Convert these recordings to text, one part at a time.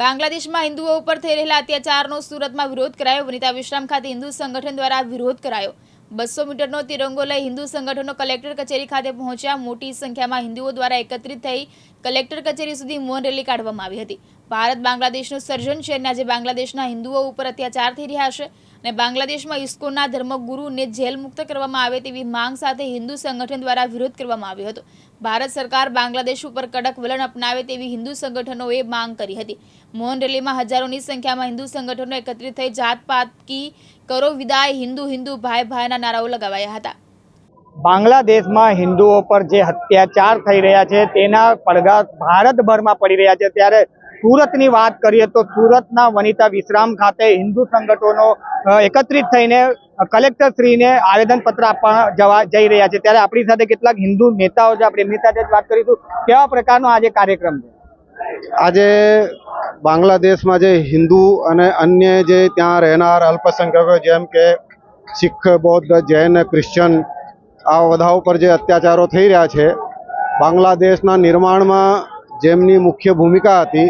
બાંગ્લાદેશમાં હિન્દુઓ ઉપર થઈ રહેલા અત્યાચારનો સુરતમાં વિરોધ કરાયો. વનિતા વિશ્રામ ખાતે હિન્દુ સંગઠન દ્વારા વિરોધ કરાયો. બસો મીટરનો તિરંગો લઈ હિન્દુ સંગઠનો કલેક્ટર કચેરી ખાતે પહોંચ્યા. મોટી સંખ્યામાં હિન્દુઓ દ્વારા એકત્રિત થઈ કલેક્ટર કચેરી સુધી મૌન રેલી કાઢવામાં આવી હતી. ભારત બાંગ્લાદેશનું સર્જન છે અને આજે બાંગ્લાદેશના હિન્દુઓ ઉપર અત્યાચાર થઈ રહ્યા છે અને બાંગ્લાદેશમાં ઇસ્કોનના ધર્મગુરુને જેલ મુક્ત કરવામાં આવે તેવી માંગ સાથે હિન્દુ સંગઠન દ્વારા વિરોધ કરવામાં આવ્યો હતો. ભારત સરકાર બાંગ્લાદેશ ઉપર કડક વલણ અપનાવે તેવી હિન્દુ સંગઠનોએ માંગ કરી હતી. મોહન રેલીમાં હજારોની સંખ્યામાં હિન્દુ સંગઠનો એકત્રિત થઈ જાત પાત કી કરો વિદાય હિન્દુ હિન્દુ ભાઈ ભાઈના નારાઓ લગાવાયા હતા. બાંગ્લાદેશમાં હિન્દુઓ પર જે અત્યાચાર થઈ રહ્યા છે તેના પડઘા ભારતભરમાં પડી રહ્યા છે. ત્યારે સુરતની વાત કરીએ તો સુરતના વનિતા વિશ્રામ ખાતે હિન્દુ સંગઠનો એકત્રિત થઈને કલેક્ટરશ્રીને આવેદનપત્ર આપવા જવા જઈ રહ્યા છે. ત્યારે આપણી સાથે કેટલાક હિન્દુ નેતાઓ છે. આપણે એમની સાથે વાત કરીશું. કેવા પ્રકારનો આજે કાર્યક્રમ છે? આજે બાંગ્લાદેશમાં જે હિન્દુ અને અન્ય જે ત્યાં રહેનાર અલ્પસંખ્યકો જેમ કે શીખ, બૌદ્ધ, જૈન ક્રિશ્ચન આ બધા ઉપર જે અત્યાચારો થઈ રહ્યા છે, બાંગ્લાદેશના નિર્માણમાં જેમની મુખ્ય ભૂમિકા હતી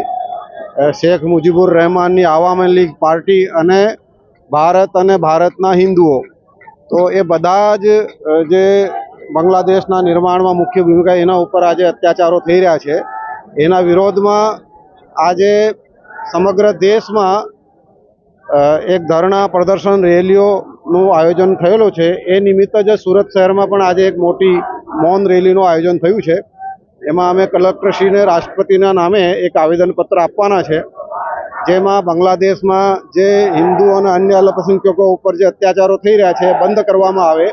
શેખ મુજીબુર રહેમાનની આવામી લીગ પાર્ટી અને ભારત અને ભારતના હિન્દુઓ. તો એ બધા જ જે બાંગ્લાદેશના નિર્માણમાં મુખ્ય ભૂમિકા એના ઉપર આજે અત્યાચારો થઈ રહ્યા છે. એના વિરોધમાં આજે સમગ્ર દેશમાં એક ધરણા પ્રદર્શન રેલીઓનું આયોજન થયેલું છે. એ નિમિત્ત જ સુરત શહેરમાં પણ આજે એક મોટી મૌન રેલીનું આયોજન થયું છે. એમાં અમે કલેક્ટરશ્રીને રાષ્ટ્રપતિના નામે એક આવેદનપત્ર આપવાના છે, જેમાં બાંગ્લાદેશમાં જે હિન્દુ અને અન્ય અલ્પસંખ્યકો ઉપર જે અત્યાચારો થઈ રહ્યા છે બંધ કરવામાં આવે.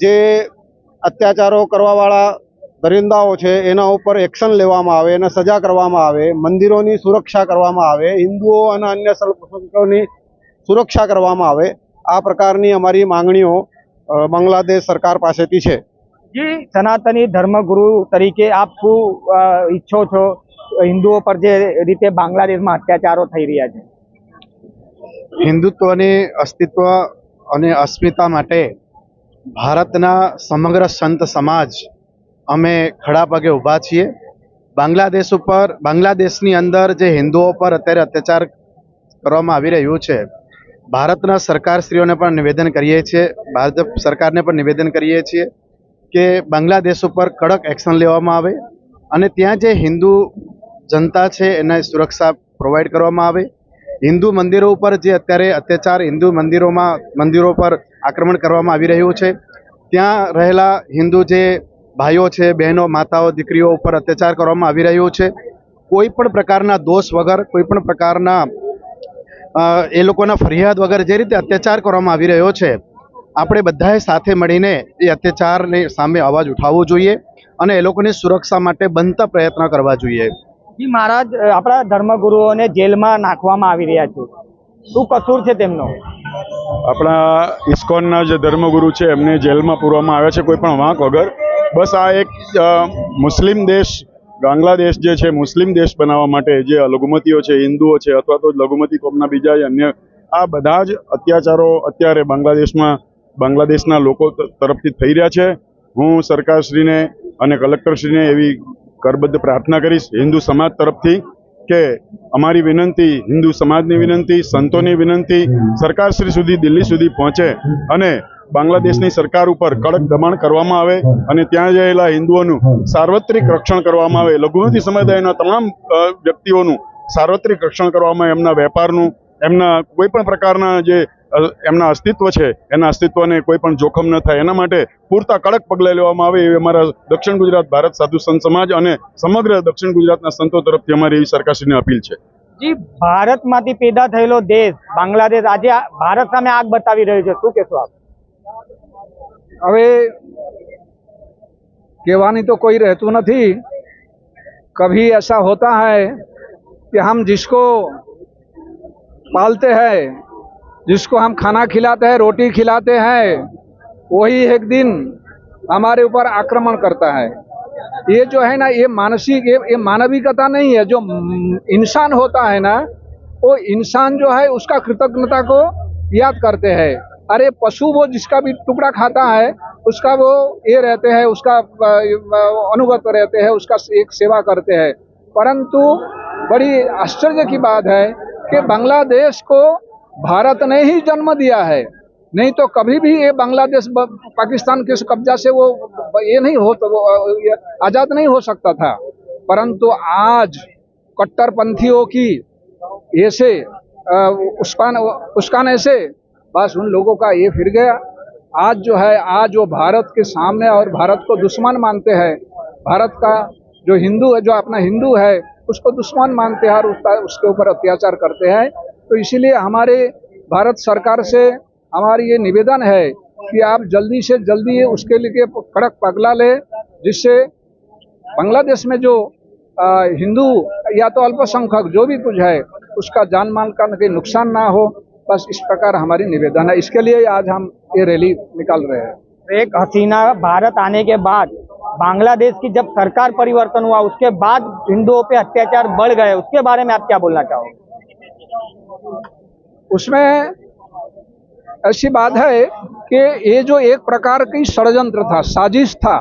જે અત્યાચારો કરવાવાળા દરિંદાઓ છે, એના ઉપર એક્શન લેવામાં આવે, એને સજા કરવામાં આવે, મંદિરોની સુરક્ષા કરવામાં આવે, હિન્દુઓ અને અન્ય અલ્પસંખ્યકોની સુરક્ષા કરવામાં આવે. આ પ્રકારની અમારી માંગણીઓ બાંગ્લાદેશ સરકાર પાસેથી છે. સનાતની ધર્મગુરુ તરીકે આપ શું ઈચ્છો છો હિન્દુઓ પર જે રીતે બાંગ્લાદેશમાં અત્યાચારો થઈ રહ્યા છે. હિન્દુત્વની અસ્તિત્વ અને અસ્મિતા માટે ભારતના સમગ્ર સંત સમાજ અમે ખડા પગે ઊભા છીએ. બાંગ્લાદેશ ઉપર, બાંગ્લાદેશની અંદર જે હિન્દુઓ પર અત્યારે અત્યાચાર કરવામાં આવી રહ્યું છે, ભારતના સરકારશ્રીઓને પણ નિવેદન કરીએ છીએ, ભારત સરકારને પણ નિવેદન કરીએ છીએ. કે બાંગ્લાદેશ ઉપર કડક એક્શન લેવામાં આવે અને ત્યાં જે હિન્દુ જનતા છે એને સુરક્ષા પ્રોવાઈડ કરવામાં આવે. હિન્દુ મંદિરો ઉપર જે અત્યારે અત્યાચાર હિન્દુ મંદિરોમાં, મંદિરો પર આક્રમણ કરવામાં આવી રહ્યું છે. ત્યાં રહેલા હિન્દુ જે ભાઈઓ છે, બહેનો, માતાઓ, દીકરીઓ ઉપર અત્યાચાર કરવામાં આવી રહ્યો છે. કોઈ પણ પ્રકારના દોષ વગર, કોઈ પણ પ્રકારના એ લોકોના ફરિયાદ વગર જે રીતે અત્યાચાર કરવામાં આવી રહ્યો છે આપણે બધાએ સાથે મળીને એ અત્યાચારને સામે અવાજ ઉઠાવવો જોઈએ અને એ લોકોની સુરક્ષા માટે બનતા પ્રયત્ન કરવા જોઈએ. જી મહારાજ આપણા ધર્મગુરુઓને જેલમાં નાખવામાં આવી રહ્યા છે. શું કસૂર છે તેમનો? આપણા ઇસ્કોનના જે ધર્મગુરુ છે એમને જેલમાં પૂરવામાં આવ્યા છે કોઈ પણ વાંક વગર. બસ આ એક મુસ્લિમ દેશ બાંગ્લાદેશ જે છે મુસ્લિમ દેશ બનાવવા માટે જે લઘુમતીઓ છે હિન્દુઓ છે અથવા તો લઘુમતી કોમના બીજા અન્ય આ બધા જ અત્યાચારો અત્યારે બાંગ્લાદેશમાં બાંગ્લાદેશના લોકો તરફથી થઈ રહ્યા છે. હું સરકારશ્રીને અને કલેક્ટરશ્રીને એવી કરબદ્ધ પ્રાર્થના કરીશ હિન્દુ સમાજ તરફથી કે અમારી વિનંતી, હિન્દુ સમાજની વિનંતી, સંતોની વિનંતી સરકારશ્રી સુધી દિલ્હી સુધી પહોંચે અને બાંગ્લાદેશની સરકાર ઉપર કડક દબાણ કરવામાં આવે અને ત્યાં જયેલા હિન્દુઓનું સાર્વત્રિક રક્ષણ કરવામાં આવે. લઘુમતી સમુદાયના તમામ વ્યક્તિઓનું સાર્વત્રિક રક્ષણ કરવામાં એમના વેપારનું, એમના કોઈ પણ પ્રકારના જે એમના અસ્તિત્વ છે એના અસ્તિત્વને કોઈ પણ જોખમ ન થાય એના માટે પૂરતા કડક પગલાં લેવામાં આવે એવી અમારા દક્ષિણ ગુજરાત ભારત સાધુ સંત સમાજ અને સમગ્ર દક્ષિણ ગુજરાતના સંતો તરફથી અમારી એવી સરકારશ્રીને અપીલ છે જી ભારતમાંથી પેદા થયેલો દેશ બાંગ્લાદેશ આજે આ ભારત સામે આગ બતાવી રહ્યો છે શું કહેશો આપ હવે કહેવાની તો કોઈ રહેતું નથી कभी ऐसा होता है कि हम जिसको पालते हैं जिसको हम खाना खिलाते हैं रोटी खिलाते हैं वही एक दिन हमारे ऊपर आक्रमण करता है। ये जो है ना ये मानसिक ये, ये मानविकता नहीं है जो इंसान होता है ना वो इंसान जो है उसका कृतज्ञता को याद करते हैं। अरे पशु वो जिसका भी टुकड़ा खाता है उसका वो ये रहते हैं उसका अनुगत रहते हैं उसका एक सेवा करते हैं। परंतु बड़ी आश्चर्य की बात है कि बांग्लादेश को भारत ने ही जन्म दिया है। नहीं तो कभी भी ये बांग्लादेश पाकिस्तान के कब्जा से वो ये नहीं हो तो आज़ाद नहीं हो सकता था। परंतु आज कट्टरपंथियों की ऐसे अ, उस्कान ऐसे बस उन लोगों का ये फिर गया। आज जो है आज वो भारत के सामने और भारत को दुश्मन मानते हैं। भारत का जो हिंदू है जो अपना हिंदू है उसको दुश्मन मानते हैं और उसका उसके ऊपर अत्याचार करते हैं। तो इसीलिए हमारे भारत सरकार से हमारी ये निवेदन है कि आप जल्दी से जल्दी उसके लिए कड़क पगला ले, जिससे बांग्लादेश में जो हिंदू या तो अल्पसंख्यक जो भी कुछ है, उसका जान माल का नुकसान ना हो। बस इस प्रकार हमारी निवेदन है। इसके लिए आज हम ये रैली निकाल रहे हैं। एक हसीना, भारत आने के बाद बांग्लादेश की जब सरकार परिवर्तन हुआ, उसके बाद हिंदुओं पे अत्याचार बढ़ गए, उसके बारे में आप क्या बोलना चाहोगे? उसमें ऐसी बात है कि ये जो एक प्रकार की षडयंत्र था साजिश था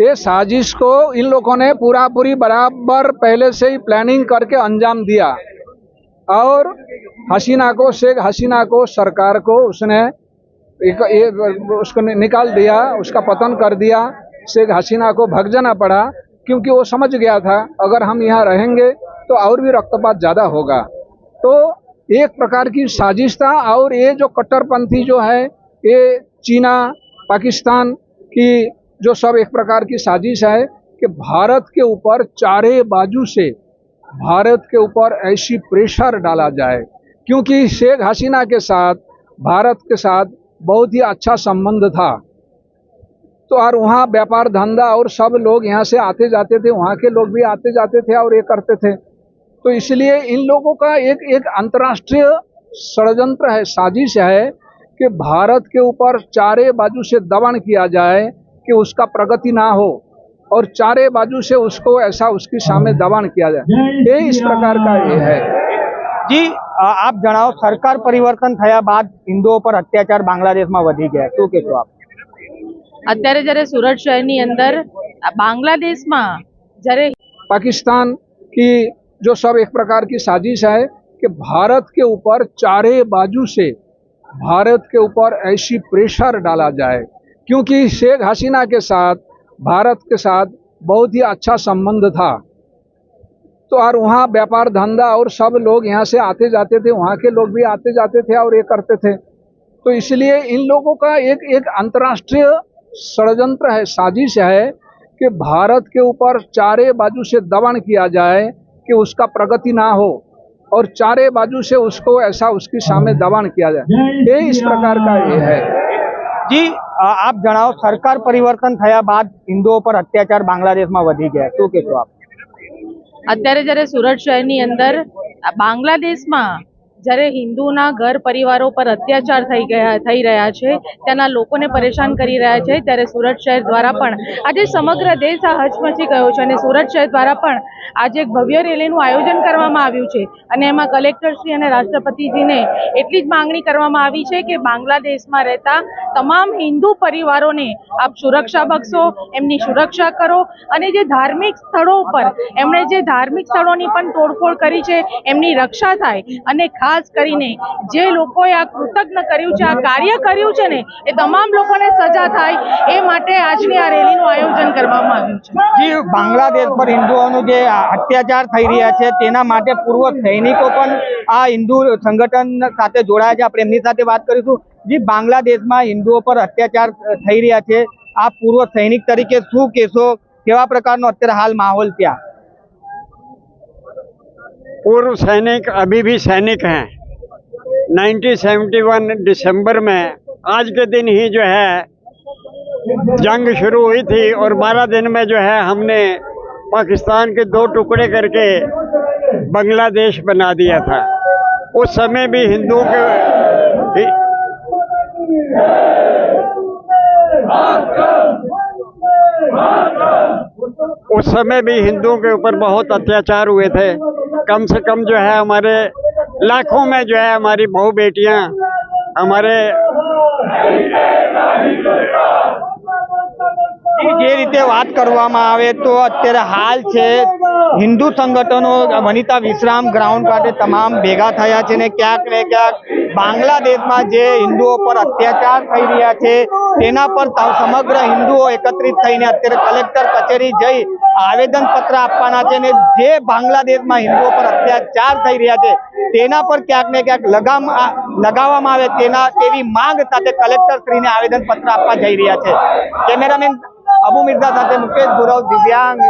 ये साजिश को इन लोगों ने पूरा पूरी बराबर पहले से ही प्लानिंग करके अंजाम दिया और हसीना को शेख हसीना को सरकार को उसने एक, एक उसको निकाल दिया उसका पतन कर दिया शेख हसीना को भग जाना पड़ा क्योंकि वो समझ गया था अगर हम यहाँ रहेंगे तो और भी रक्तपात ज़्यादा होगा। तो एक प्रकार की साजिश था और ये जो कट्टरपंथी जो है, ये चीना, पाकिस्तान की जो सब एक प्रकार की साजिश है कि भारत के ऊपर चारे बाजू से भारत के ऊपर ऐसी प्रेशर डाला जाए। क्योंकि शेख हसीना के साथ, भारत के साथ बहुत ही अच्छा संबंध था। तो और वहाँ व्यापार धंधा और सब लोग यहाँ से आते जाते थे, वहाँ के लोग भी आते जाते थे और ये करते थे। तो इसलिए इन लोगों का एक एक अंतर्राष्ट्रीय षड्यंत्र है साजिश है कि भारत के ऊपर चारे बाजू से दमन किया जाए कि उसका प्रगति ना हो और चारे बाजू से उसको ऐसा उसके सामने दबाण किया जाए ये इस प्रकार का ये है જી અ, આપ જણાવો સરકાર પરિવર્તન થયા બાદ હિન્દુઓ પર અત્યાચાર બાંગ્લાદેશમાં વધી ગયા શું કહેશો આપ અત્યારે જ્યારે સુરત શહેરની અંદર આ બાંગ્લાદેશમાં જ્યારે पाकिस्तान की जो सब एक प्रकार की साजिश है कि भारत के ऊपर चारे बाजू से भारत के ऊपर ऐसी प्रेशर डाला जाए। क्योंकि शेख हसीना के साथ, भारत के साथ बहुत ही अच्छा संबंध था। तो और वहाँ व्यापार धंधा और सब लोग यहाँ से आते जाते थे, वहाँ के लोग भी आते जाते थे और ये करते थे। तो इसलिए इन लोगों का एक एक अंतर्राष्ट्रीय षडयंत्र है, साजिश है कि भारत के ऊपर चारे बाजू से दमन किया जाए कि उसका प्रगति ना हो और चारे बाजू से उसको ऐसा उसके सामने दमन किया जाए ये इस प्रकार का ये है જી અ, આપ જણાવો સરકાર પરિવર્તન થયા બાદ હિન્દુઓ પર અત્યાચાર બાંગ્લાદેશમાં વધી ગયા શું કહેશો આપ અત્યારે જ્યારે સુરત શહેરની અંદર આ બાંગ્લાદેશમાં જ્યારે હિન્દુના ઘર પરિવારો પર અત્યાચાર થઈ ગયા, થઈ રહ્યા છે, ત્યાંના લોકોને પરેશાન કરી રહ્યા છે, ત્યારે સુરત શહેર દ્વારા પણ આજે સમગ્ર દેશ આ હચમચી ગયો છે અને સુરત શહેર દ્વારા પણ આજે એક ભવ્ય રેલીનું આયોજન કરવામાં આવ્યું છે. અને એમાં કલેક્ટરશ્રી અને રાષ્ટ્રપતિજીને એટલી જ માંગણી કરવામાં આવી છે કે બાંગ્લાદેશમાં રહેતા તમામ હિન્દુ પરિવારોને આપ સુરક્ષા બક્ષો, એમની સુરક્ષા કરો. અને જે ધાર્મિક સ્થળો ઉપર એમણે જે ધાર્મિક સ્થળોની પણ તોડફોડ કરી છે, એમની રક્ષા થાય. અને ખાસ કરીને જે લોકોએ આ કૃતજ્ઞ કર્યું છે, આ કાર્ય કર્યું છે ને, એ તમામ લોકોને સજા થાય. એ માટે આજની આ રેલીનું આયોજન કરવામાં આવ્યું છે. બાંગ્લાદેશ પર હિન્દુઓનું જે અત્યાચાર થઈ રહ્યા છે, તેના માટે પૂર્વ સૈનિકો પણ આ હિન્દુ સંગઠન સાથે જોડાયા છે. આપણે એમની સાથે વાત કરીશું. જી બાંગ્લાદેશમાં હિન્દુઓ પર અત્યાચાર થઈ રહ્યા છે આ પૂર્વ સૈનિક તરીકે શું કહેશો કેવા પ્રકારનો અત્યારે હાલ માહોલ ત્યાં पूर्व सैनिक अभी भी सैनिक हैं 1971 दिसंबर में आज के दिन ही जो है जंग शुरू हुई थी और 12 दिन में जो है हमने पाकिस्तान के दो टुकड़े करके बांग्लादेश बना दिया था उस समय भी हिंदुओं के उस समय भी हिंदुओं के ऊपर बहुत अत्याचार हुए थे कम से कम जो है हमारे लाखों में जो है हमारी बहू बेटियां हमारे જે રીતે વાત કરવામાં આવે તો અત્યારે હાલ છે હિન્દુ સંગઠનો વનિતા વિશ્રામ ગ્રાઉન્ડ ખાતે તમામ ભેગા થયા છે ને ક્યાંક ને ક્યાંક બાંગ્લાદેશમાં જે હિન્દુઓ પર અત્યાચાર થઈ રહ્યા છે, તેના પર સમગ્ર હિન્દુઓ એકત્રિત થઈને અત્યારે કલેક્ટર કચેરી જઈ આવેદન પત્ર આપવાના છે ને જે બાંગ્લાદેશમાં હિન્દુઓ પર અત્યાચાર થઈ રહ્યા છે, તેના પર ક્યાંક ને ક્યાંક લગામ લગાવવામાં આવે તેના, તેવી માંગ સાથે કલેક્ટર શ્રીને આવેદન પત્ર આપવા જઈ રહ્યા છે કેમેરામેન અબુ મિર્ઝા સાથે મુકેશ ગુરવ દિવ્યાંગ.